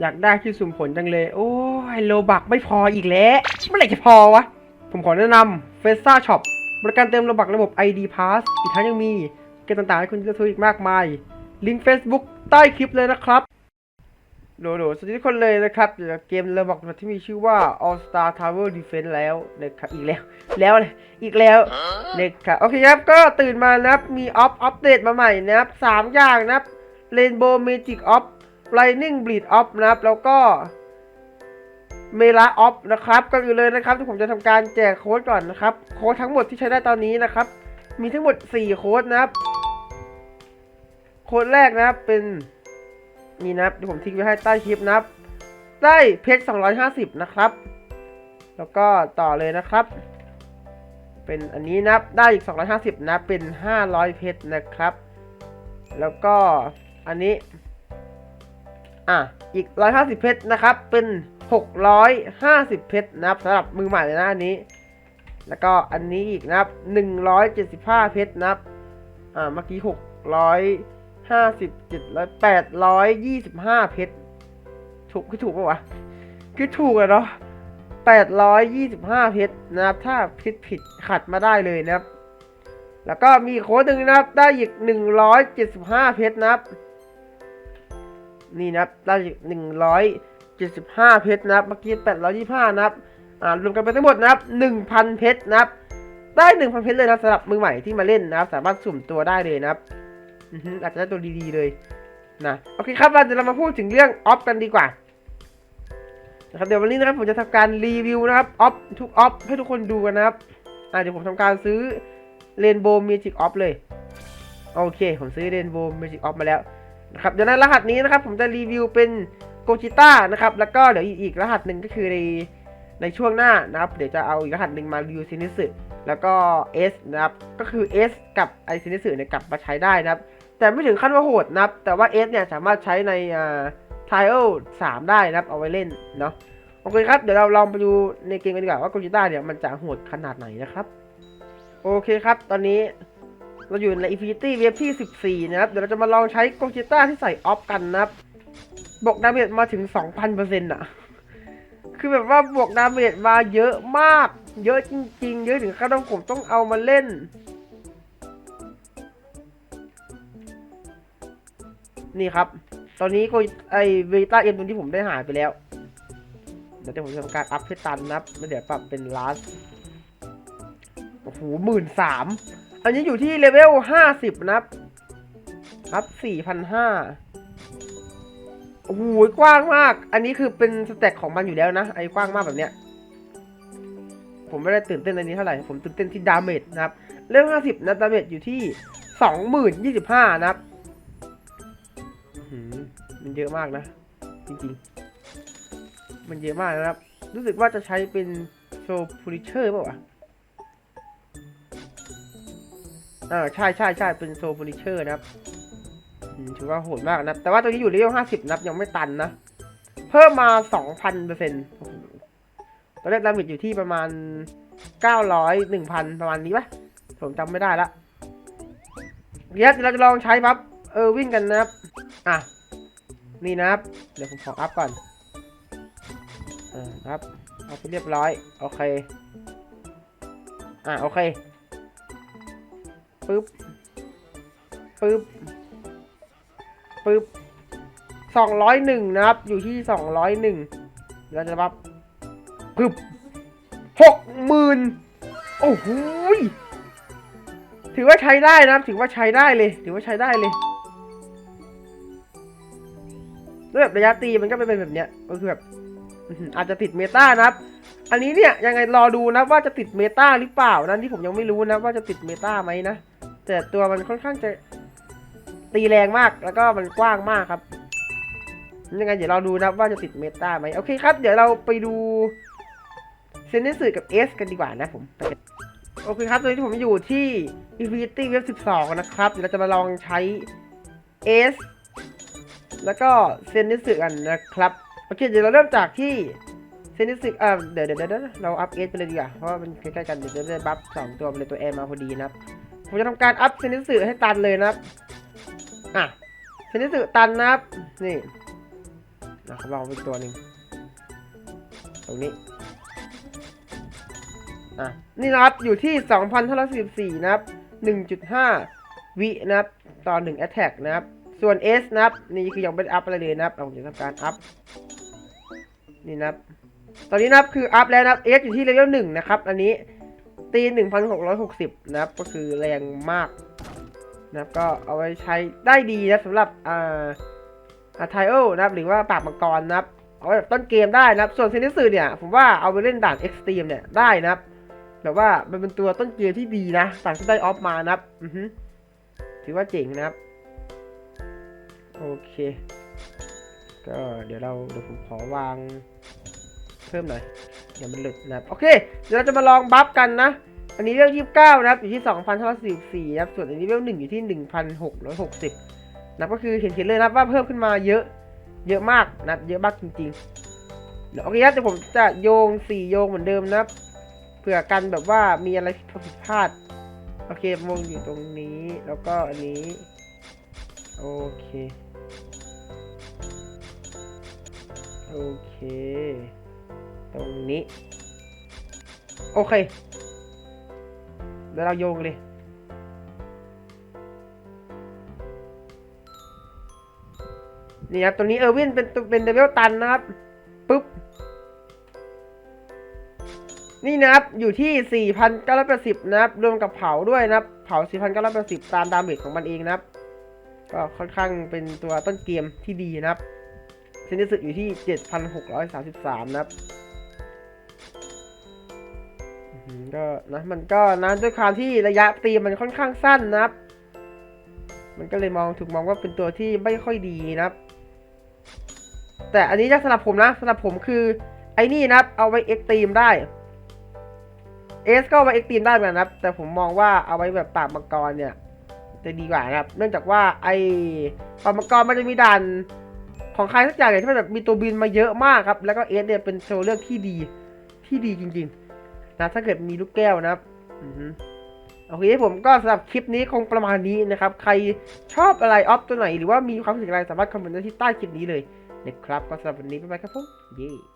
อยากได้ที่สุ่มผลจังเลย โอ้ยโลบักไม่พออีกแล้วเมื่อไหร่จะพอวะ ผมขอแนะนำเฟซ่าช็อปบริการเติมโลบักระบบ ID Pass อีกทั้งยังมีเกมต่างๆ ให้คุณเลือกซื้ออีกมากมาย ลิงก์ Facebook ใต้คลิปเลยนะครับโหลโหลสวัสดีทุกคนเลยนะครับเดี๋ยวเกมระบอกที่มีชื่อว่า All Star Tower Defense แล้วนะครับอีกแล้ว แล้วอีกแล้วนะครับโอเคครับ ก็ตื่นมานะครับมีออฟอัปเดตมาใหม่นะครับสามอย่างนะครับ Rainbow Magic Off Lightning Bleed Off นะครับ แล้วก็เมลาออฟนะครับก็อื่นเลยนะครับที่ผมจะทำการแจกโค้ดก่อนนะครับ โค้ดทั้งหมดที่ใช้ได้ตอนนี้นะครับ มีทั้งหมด 4 โค้ดนะครับ โค้ดแรกนะครับเป็นนี่นะครับเดี๋ยวผมทิ้งไว้ให้ใต้คลิปนะครับ ได้เพชร250 นะครับ แล้วก็ต่อเลยนะครับ เป็นอันนี้นะครับได้อีก 250 นะครับเป็น 500 เพชรนะครับ แล้วก็อันนี้ อะอีก 150 เพชรนะครับ เป็น 650 เพชรนะครับสำหรับมือใหม่เลยนะอันนี้ แล้วก็อันนี้อีกนะครับ 175 เพชรนะครับอ่าเมื่อกี้600ห้าสิบเจ็ดร้อยแปดร้อยยี่สิบห้าเพชรถูกคือถูกปะวะคือถูกอะเนาะแปดร้อยยี่สิบห้าเพชรนะครับ ถ้าผิดผิดขัดมาได้เลยนะครับ แล้วก็มีโค้ดหนึ่งนะครับ ได้อีกหนึ่งร้อยเจ็ดสิบห้าเพชรนะครับ นี่นะครับได้หนึ่งร้อยเจ็ดสิบห้าเพชรนะครับเมื่อกี้แปดร้อยยี่ห้านะครับอ่ารวมกันเป็นทั้งหมดนะครับหนึ่งพันเพชรนะครับ ได้หนึ่งพันเพชรเลยนะสำหรับมือใหม่ที่มาเล่นนะครับ สามารถสุ่มตัวได้เลยนะครับอาจจะได้ตัวดีๆเลยนะโอเคครับเราเดี๋ยวเรามาพูดถึงเรื่องออฟกันดีกว่านะครับเดี๋ยววันนี้นะครับผมจะทำการรีวิวนะครับออฟทุกออฟให้ทุกคนดูกันนะครับอ่าเดี๋ยวผมทำการซื้อ Rainbow Magic Off เลย โอเค ผมซื้อ Rainbow Magic Off มาแล้ว นะครับเดี๋ยวในรหัสนี้นะครับผมจะรีวิวเป็นโกจิต้านะครับแล้วก็เดี๋ยวอีกรหัสหนึ่งก็คือในในช่วงหน้านะครับ เดี๋ยวจะเอาอีกรหัสหนึ่งมารีวิวซินิสึแล้วก็ S นะครับก็คือ S กับไอซินิสึเนี่ยกลับมาใช้ได้นะครับ แต่ไม่ถึงขั้นว่าโหดนะครับ แต่ว่า S เนี่ยสามารถใช้ในอ่า Trial 3ได้นะครับ เอาไว้เล่นเนาะโอเคครับเดี๋ยวเราลองไปดูในเกมกันดีกว่าว่าโกจิต้าเนี่ยมันจะโหดขนาดไหนนะครับ โอเคครับ ตอนนี้ เราอยู่ใน Infinity Wave ที่ 14 นะครับ เดี๋ยวเราจะมาลองใช้โกจิต้าที่ใส่ออฟกันนะครับ บวกดาเมจมาถึง 2,000%อะ คือแบบว่าบวกดาเมจมาเยอะมาก เยอะจริง ๆ เยอะถึงขั้นต้องผมต้องเอามาเล่น นี่ครับ ตอนนี้ก็ไอเวต้าเอ็มตรงที่ผมได้หายไปแล้ว เดี๋ยวผมจะทำการอัพให้ตันนะครับแล้วเดี๋ยวปรับเป็นลาสโอ้โหหมื่นสาม อันนี้อยู่ที่เลเวลห้าสิบนะครับอัพสี่พันห้าโอ้โหกว้างมาก อันนี้คือเป็นสเต็กของมันอยู่แล้วนะไอ้กว้างมากแบบเนี้ย ผมไม่ได้ตื่นเต้นอันนี้เท่าไหร่ ผมตื่นเต้นที่ดาเมจนะครับ เลเวลห้าสิบนะดาเมจอยู่ที่สองหมื่นยี่สิบห้านะครับมันเยอะมากนะ จริงๆ มันเยอะมากนะครับ รู้สึกว่าจะใช้เป็นโซพูลิเชอร์ป่าวะ อ่าใช่ใช่ใช่เป็นโซพูลิเชอร์นะครับถือว่าโหดมากนะ แต่ว่าตัวนี้อยู่เลเวลห้าสิบนับยังไม่ตันนะ เพิ่มมาสองพันเปอร์เซ็นต์ตอนแรกดาเมจอยู่ที่ประมาณเก้าร้อยหนึ่งพันประมาณนี้ปะผมจำไม่ได้ละเดี๋ยวเราจะลองใช้ปั๊บเออวิ่งกันนะครับ อะ นี่นะครับ เดี๋ยวผมขออัพก่อนอ่าครับเอาไปเรียบร้อย โอเค อะโอเค ปึ๊บ ปึ๊บ ปึ๊บสองร้อยหนึ่งนะครับ อยู่ที่สองร้อยหนึ่งเราจะปั๊บปึ๊บหกหมื่นโอ้โหถือว่าใช้ได้นะถือว่าใช้ได้เลย ถือว่าใช้ได้เลยแล้วยแบบระยะตีมันก็เป็นแบบเนี้ยก็คือแบบอื้อหืออาจจะติดเมตานะครับ อันนี้เนี่ยยังไงรอดูนะว่าจะติดเมตาหรือเปล่านะที่ผมยังไม่รู้นะว่าจะติดเมตาไหมนะ แต่ตัวมันค่อนข้างจะตีแรงมากแล้วก็มันกว้างมากครับยังไงเดี๋ยวเราดูนะว่าจะติดเมตาไหมโอเคครับ เดี๋ยวเราไปดูเซนเนสึกับ S กันดีกว่านะผมโอเคครับตอนนี้ผมอยู่ที่ Infinity Wave 12 นะครับ เดี๋ยวเราจะมาลองใช้ S แล้วก็เซนนิสึกันนะครับ โอเค เดี๋ยวเราเริ่มจากที่เซนนิสึอ่าเดี๋ยวเดี๋ยวเดี๋ยวเราอัพเอสไปเลยดีกว่า เพราะว่ามันใกล้ๆกัน เดี๋ยวจะได้บัฟสองตัวไปเลยตัวแอมาพอดีนะครับ ผมจะทำการอัพเซนิสึให้ตันเลยนะครับ อะเซนิสึตันนะครับ นี่นะครับลองอีกตัวหนึ่งตรงนี้ อะ นี่นะครับ อยู่ที่2,544นะครับ 1.5 วินะครับ ต่อ1 attack นะครับ ส่วน S นะครับ นี่คือยังไม่ได้อัพอะไรเลยนะครับผมจะทำการอัพ นี่นะครับ ตอนนี้นะครับคืออัพแล้วนะครับ S อยู่ที่เลเวลหนึ่งนะครับ อันนี้ ตี 1,660 นะครับ ก็คือแรงมากนะครับ ก็เอาไว้ใช้ได้ดีนะสำหรับอ่าอาไทโอนะครับ หรือว่าปาบมังกรนะครับ เอาไว้แบบต้นเกมได้นะครับ ส่วนเซนิสึเนี่ย ผมว่าเอาไปเล่นด่านเอ็กซ์ตรีมเนี่ยได้นะครับ แบบว่ามันเป็นตัวต้นเกมที่ดีนะต่างที่ได้ออฟมานะครับ อือฮึถือว่าเจ๋งนะครับ โอเค ก็เดี๋ยวเราเดี๋ยวผมขอวางเพิ่มหน่อย เดี๋ยวมันหลุดนะครับโอเค เดี๋ยวเราจะมาลองบัฟกันนะ อันนี้เวลยี่สิบเก้านะครับอยู่ที่สองพันห้าสิบสี่นะครับส่วนอันนี้เวลหนึ่งอยู่ที่หนึ่งพันหกร้อยหกสิบนะก็คือเห็นเห็นเลยนะว่าเพิ่มขึ้นมาเยอะเยอะมากนะเยอะมากจริงๆเดี๋ยวโอเคครับเดี๋ยวผมจะโยงสี่โยงเหมือนเดิมนะเผื่อกันแบบว่ามีอะไรผิดพลาดโอเคมงอยู่ตรงนี้แล้วก็อันนี้โอเค โอเค ตรงนี้ โอเค เดี๋ยวเราโยงเลยนี่ครับตรงนี้เออร์วินเป็นเป็นเลเวลตันนะครับปุ๊บ นี่นะครับ อยู่ที่ 4,980 นะครับ รวมกับเผาด้วยนะครับ เผา 4,980 ตามดาเมจของมันเองนะครับ ก็ค่อนข้างเป็นตัวต้นเกมที่ดีนะครับเซนติสึอยู่ที่ 7,633 นะครับ ก็นะมันก็นะด้วยความที่ระยะตีมันค่อนข้างสั้นนะครับ มันก็เลยมองถูกมองว่าเป็นตัวที่ไม่ค่อยดีนะครับ แต่อันนี้จะสำหรับผมนะสำหรับผมคือ ไอ้นี่นะครับ เอาไว้เอ็กตีมได้เอสก็เอาไว้เอ็กตีมได้เหมือนกันะครับ แต่ผมมองว่าเอาไว้แบบปราบมังกรเนี่ยจะดีกว่านะครับ เนื่องจากว่าไอ้ปราบมังกรมันจะมีด่านของใครสักอย่างเนี่ยที่มันแบบมีตัวบินมาเยอะมากครับ แล้วก็เอสเนี่ยเป็นตัวเลือกที่ดีที่ดีจริง ๆ นะถ้าเกิดมีลูกแก้วนะครับอือฮึโอเคผมก็สำหรับคลิปนี้คงประมาณนี้นะครับ ใครชอบอะไรออฟตัวไหน หรือว่ามีความรู้สึกอะไรสามารถคอมเมนต์ได้ที่ใต้คลิปนี้เลยนะครับก็สำหรับวันนี้บ๊ายบายครับผมเย้